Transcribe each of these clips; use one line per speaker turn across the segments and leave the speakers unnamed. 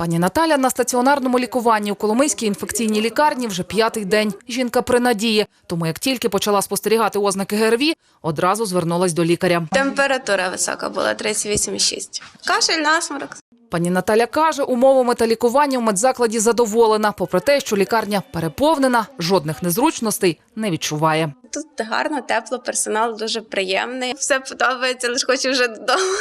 Пані Наталя на стаціонарному лікуванні у Коломийській інфекційній лікарні вже п'ятий день. Жінка при надії, тому як тільки почала спостерігати ознаки ГРВІ, одразу звернулась до лікаря.
Температура висока була 38,6. Кашель, насморок.
Пані Наталя каже, умовами та лікуванням в медзакладі задоволена, попри те, що лікарня переповнена, жодних незручностей не відчуває.
Тут гарно, тепло, персонал дуже приємний. Все подобається, лише хочу вже додому.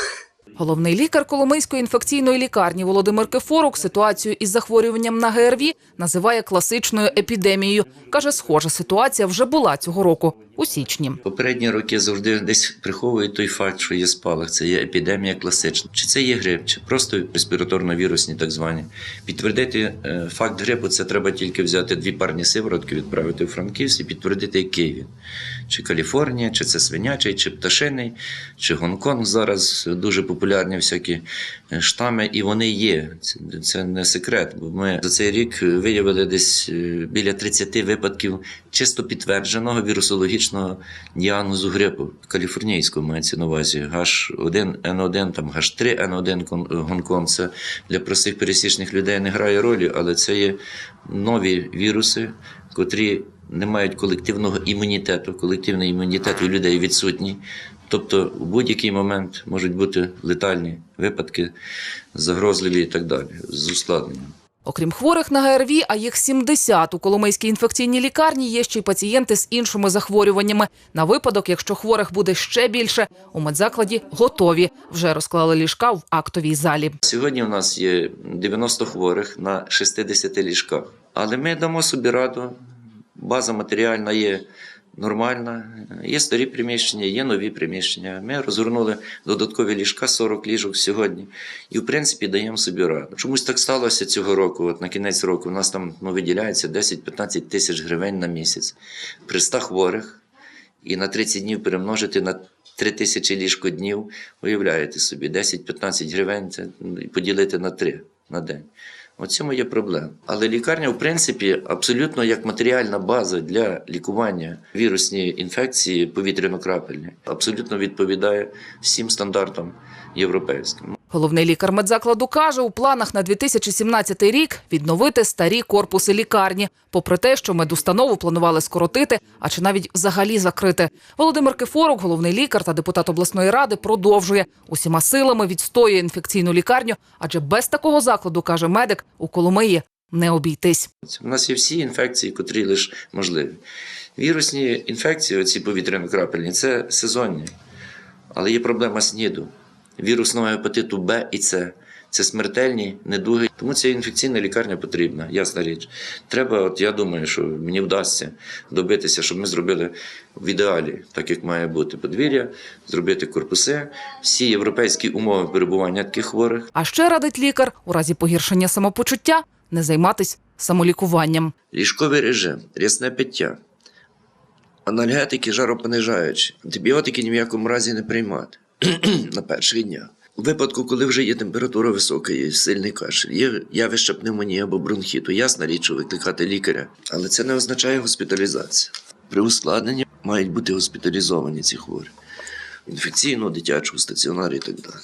Головний лікар Коломийської інфекційної лікарні Володимир Кефорук ситуацію із захворюванням на ГРВІ називає класичною епідемією. Каже, схожа ситуація вже була цього року у січні.
Попередні роки завжди десь приховують той факт, що є спалах, це є епідемія класична. Чи це є грип, чи просто респіраторно-вірусні, так звані. Підтвердити е, факт грипу, це треба тільки взяти дві парні сиворотки, відправити в Франківськ і підтвердити, який він. Чи Каліфорнія, чи це свинячий, чи пташиний, чи Гонконг. Зараз дуже популярні всякі е, штами, і вони є. Це, не секрет. Бо ми за цей рік виявили десь е, біля 30 випадків чисто підтвердженого вірусологічного діагнозу грипу каліфорнійського мається на увазі H1N1, там H3N1 кон- Гонконг. Це для простих пересічних людей не грає ролі, але це є нові віруси, котрі не мають колективного імунітету. Колективний імунітет у людей відсутній. Тобто в будь-який момент можуть бути летальні випадки, загрозливі і так далі, з ускладненням.
Окрім хворих на ГРВІ, а їх 70 у Коломийській інфекційній лікарні є ще й пацієнти з іншими захворюваннями. На випадок, якщо хворих буде ще більше, у медзакладі готові. Вже розклали ліжка в актовій залі.
Сьогодні у нас є 90 хворих на 60 ліжках. Але ми дамо собі раду. База матеріальна є нормальна. Є старі приміщення, є нові приміщення. Ми розгорнули додаткові ліжка, 40 ліжок сьогодні. І, в принципі, даємо собі раду. Чомусь так сталося цього року. От на кінець року у нас там ну, виділяється 10-15 тисяч гривень на місяць при 100 хворих. І на 30 днів перемножити на 3 тисячі ліжкоднів, уявляєте собі, 10-15 гривень це ну, поділити на 3 на день. Цьому є проблема. Але лікарня, в принципі, абсолютно як матеріальна база для лікування вірусної інфекції повітряно-крапельної, абсолютно відповідає всім стандартам європейським.
Головний лікар медзакладу каже, у планах на 2017 рік відновити старі корпуси лікарні, попри те, що медустанову планували скоротити, а чи навіть взагалі закрити. Володимир Кефорук, головний лікар та депутат обласної ради, продовжує усіма силами відстоює інфекційну лікарню, адже без такого закладу, каже медик, у Коломиї не обійтись.
У нас є всі інфекції, котрі лише можливі. Вірусні інфекції, оці повітряно-крапельні, це сезонні. Але є проблема СНІДу, вірусного гепатиту Б і С. Це смертельні недуги. Тому ця інфекційна лікарня потрібна, ясна річ. Треба, от я думаю, що мені вдасться добитися, щоб ми зробили в ідеалі, так як має бути подвір'я, зробити корпуси, всі європейські умови перебування таких хворих.
А ще радить лікар у разі погіршення самопочуття не займатись самолікуванням.
Ліжковий режим, рясне пиття, анальгетики жаропонижаючі, антибіотики ні в якому разі не приймати на перших днях. У випадку, коли вже є температура висока, є сильний кашель, є явище пневмонії або бронхіту, ясна річ, викликати лікаря, але це не означає госпіталізацію. При ускладненні мають бути госпіталізовані ці хворі. інфекційно, дитячу, стаціонарі і так далі.